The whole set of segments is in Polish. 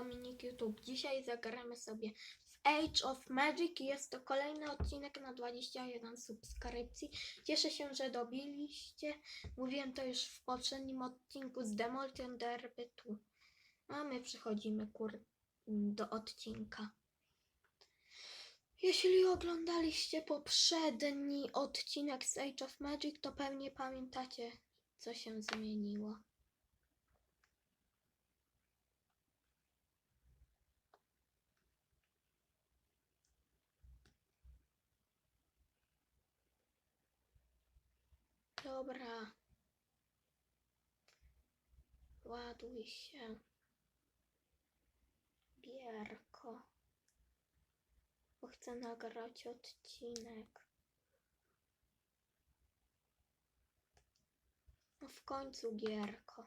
Dominik YouTube. Dzisiaj zagramy sobie w Age of Magic. Jest to kolejny odcinek na 21 subskrypcji. Cieszę się, że dobiliście. Mówiłem to już w poprzednim odcinku z Demolition Derby. A my przechodzimy kur... do odcinka. Jeśli oglądaliście poprzedni odcinek z Age of Magic, to pewnie pamiętacie, co się zmieniło. Dobra. Ładuj się. Gierko. Bo chcę nagrać odcinek. No w końcu Gierko.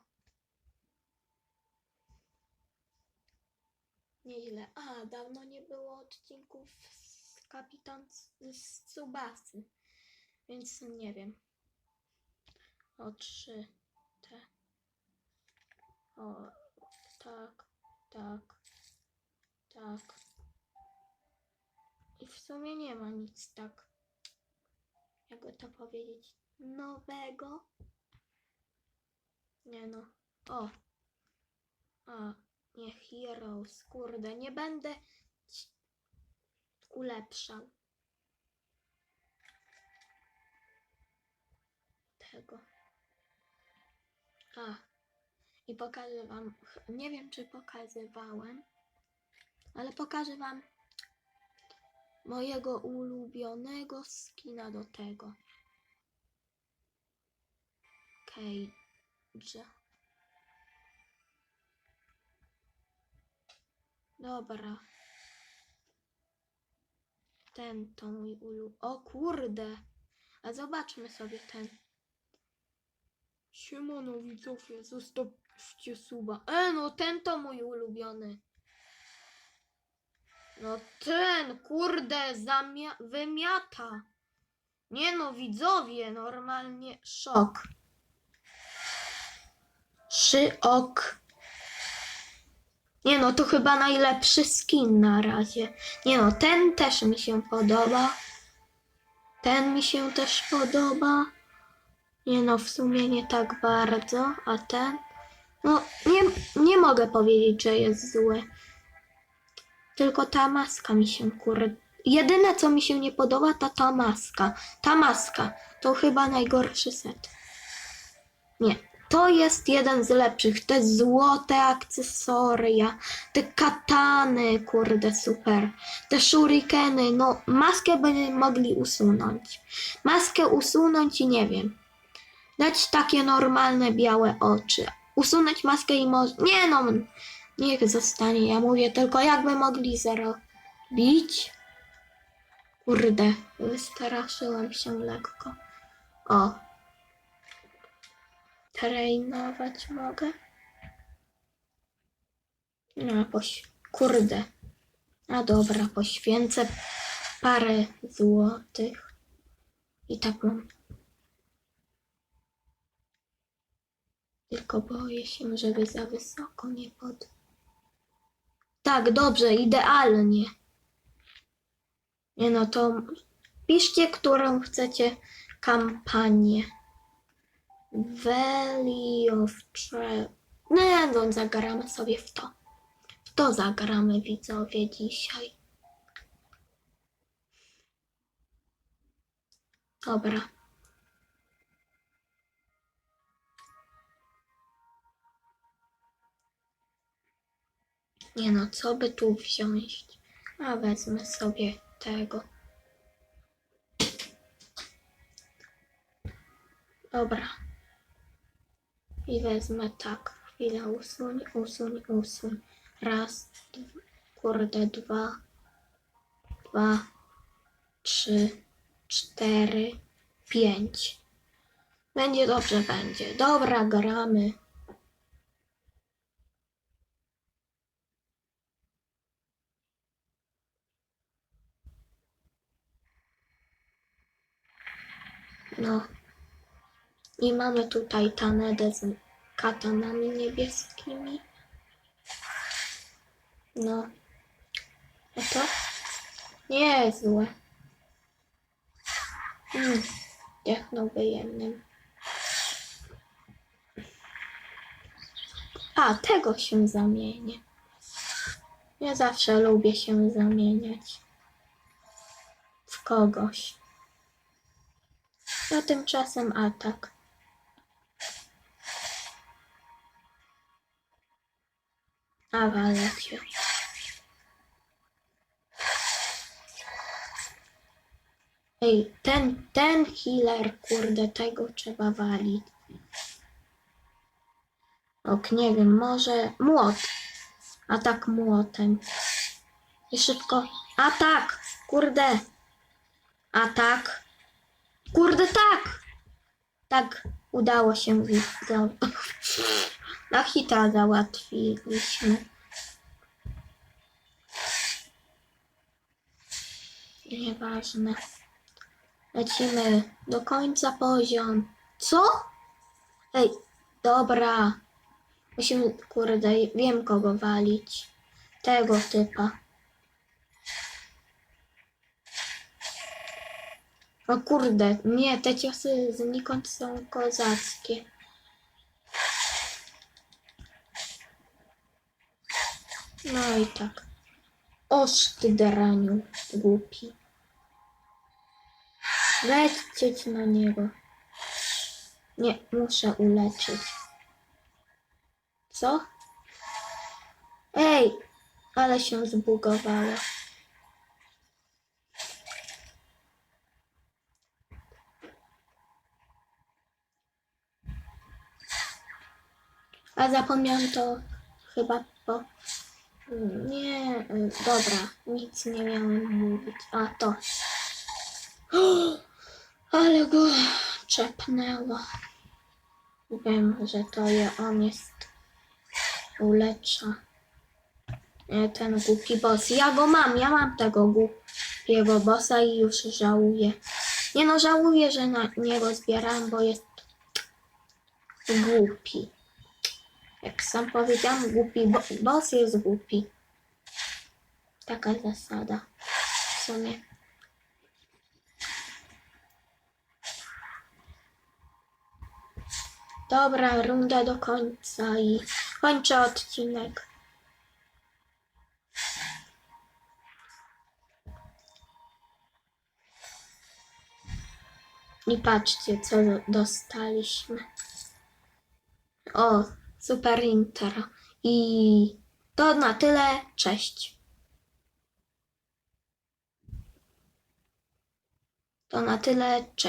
Nieźle. A, dawno nie było odcinków z kapitan z Tsubasy. Więc nie wiem. O trzy. Te. O tak, tak, tak. I w sumie nie ma nic tak. Jakby to powiedzieć. Nowego. Nie no. O. A. Nie Heroes. Kurde, nie będę ulepszał. Tego. A. I pokażę wam, nie wiem czy pokazywałem, ale pokażę wam mojego ulubionego skina do tego. Cage. Dobra. Ten to mój ulu... O kurde! A zobaczmy sobie ten. Siemano widzowie, zostawcie suba. E, no ten to mój ulubiony. No ten, kurde, wymiata. Nie no, widzowie, normalnie szok. Szyok. Nie no, to chyba najlepszy skin na razie. Nie no, ten też mi się podoba. Ten mi się też podoba. Nie no, w sumie nie tak bardzo, a ten? No, nie, nie mogę powiedzieć, że jest zły. Tylko ta maska mi się kurde. Jedyne co mi się nie podoba to ta maska. Ta maska to chyba najgorszy set. Nie, to jest jeden z lepszych. Te złote akcesoria, te katany, kurde, super. Te shurikeny, no maskę by mogli usunąć. Maskę usunąć i nie wiem. Dać takie normalne białe oczy. Usunąć maskę i może. Nie no, niech zostanie. Ja mówię tylko, jakby mogli zrobić. Kurde, wystraszyłem się lekko. O. Trenować mogę. No, poś... Kurde. A dobra, poświęcę parę złotych. I tak mam. Tylko boję się, żeby za wysoko nie pod. Tak, dobrze, idealnie. Nie no, to piszcie, którą chcecie kampanię. Valley of Trail. Nie, no, zagramy sobie w to. W to zagramy, widzowie, dzisiaj. Dobra. Nie no, co by tu wziąć? A wezmę sobie tego. Dobra. I wezmę tak. Chwilę, usuń, usuń, usuń. Raz, dwa, kurde, dwa, dwa, trzy, cztery, pięć. Będzie dobrze, będzie. Dobra, gramy. No. I mamy tutaj Tanedę z katanami niebieskimi. No. A to? Niezłe. Mm. Zdechnąłby jednym. A, tego się zamienię. Ja zawsze lubię się zamieniać w kogoś. A tymczasem atak. A walę się. Ej, ten, ten healer, kurde, tego trzeba walić. Ok, nie wiem, może młot. Atak młotem. I szybko. Atak! Kurde! Atak! Kurde, tak! Tak, udało się. Na hita załatwiliśmy. Nieważne. Lecimy do końca poziom. Co? Ej, dobra. Musimy, kurde, wiem kogo walić. Tego typa. O kurde, nie, te ciosy znikąd są kozackie. No i tak. Oż ty deraniu, głupi. Lecieć na niego. Nie, muszę uleczyć. Co? Ej, ale się zbugowało. A zapomniałam to chyba po... Nie, dobra, nic nie miałem mówić. A to. Ale go czepnęło. Wiem, że to je on jest. Ulecza. Nie, ten głupi boss. Ja go mam, ja mam tego głupiego bossa i już żałuję. Nie no, żałuję, że na niego zbierałem, bo jest głupi. Jak sam powiedziałam, głupi bo boss jest głupi. Taka zasada w sumie. Dobra, runda do końca i kończę odcinek. I patrzcie, co do- dostaliśmy. O, super intro. I to na tyle. Cześć. To na tyle. Cześć.